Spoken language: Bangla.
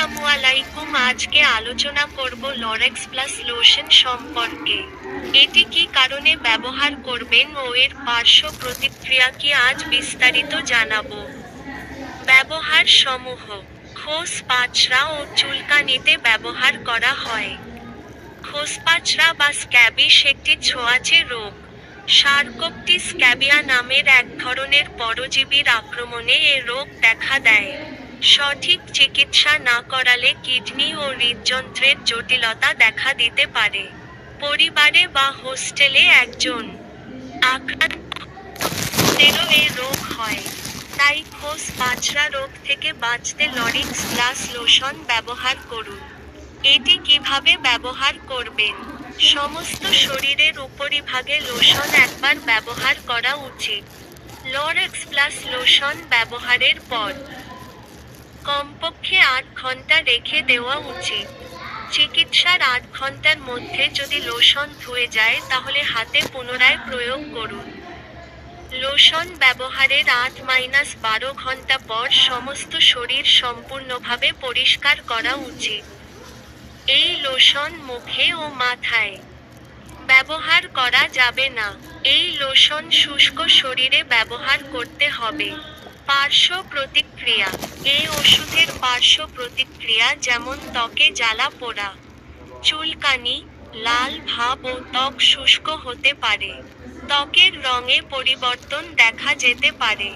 আসসালামু আলাইকুম আজকে আলোচনা করব লরেক্স প্লাস লোশন সম্পর্কে। এটি কি কারণে ব্যবহার করবেন ও এর পার্শ্ব প্রতিক্রিয়া কি আজ বিস্তারিত জানাব। ব্যবহার সমূহ, খোস পাচড়া ও চুলকানিতে ব্যবহার করা হয়। খোসপাচড়া বা স্ক্যাবিস একটি ছোঁয়াচে রোগ। সার্কোপটি স্ক্যাবিয়া নামের এক ধরনের পরজীবীর আক্রমণে এ রোগ দেখা দেয়। সঠিক চিকিৎসা না করালে কিডনি ও হৃদযন্ত্রের জটিলতা দেখা দিতে পারে। পরিবারে বা হোস্টেলে একজন আক্রান্তেরও এই রোগ হয়। তাই খোস পাচড়া রোগ থেকে বাঁচতে লরিক্স প্লাস লোশন ব্যবহার করুন। এটি কীভাবে ব্যবহার করবেন? সমস্ত শরীরের উপরিভাগে লোশন একবার ব্যবহার করা উচিত। লরেক্স প্লাস লোশন ব্যবহারের পর কমপক্ষে আট ঘণ্টা রেখে দেওয়া উচিত। চিকিৎসার আট ঘণ্টার মধ্যে যদি লোশন ধুয়ে যায়, তাহলে হাতে পুনরায় প্রয়োগ করুন। লোশন ব্যবহারের আট মাইনাস বারো ঘণ্টা পর সমস্ত শরীর সম্পূর্ণভাবে পরিষ্কার করা উচিত। এই লোশন মুখে ও মাথায়। ব্যবহার করা যাবে না। এই লোশন শুষ্ক শরীরে ব্যবহার করতে হবে। পার্শ্ব প্রতিক্রিয়া এই ওষুধের পার্শ্ব প্রতিক্রিয়া যেমন ত্বকে জ্বালা পোড়া, চুলকানি, লাল ভাব ও ত্বক শুষ্ক হতে পারে। ত্বকের রঙে পরিবর্তন দেখা যেতে পারে।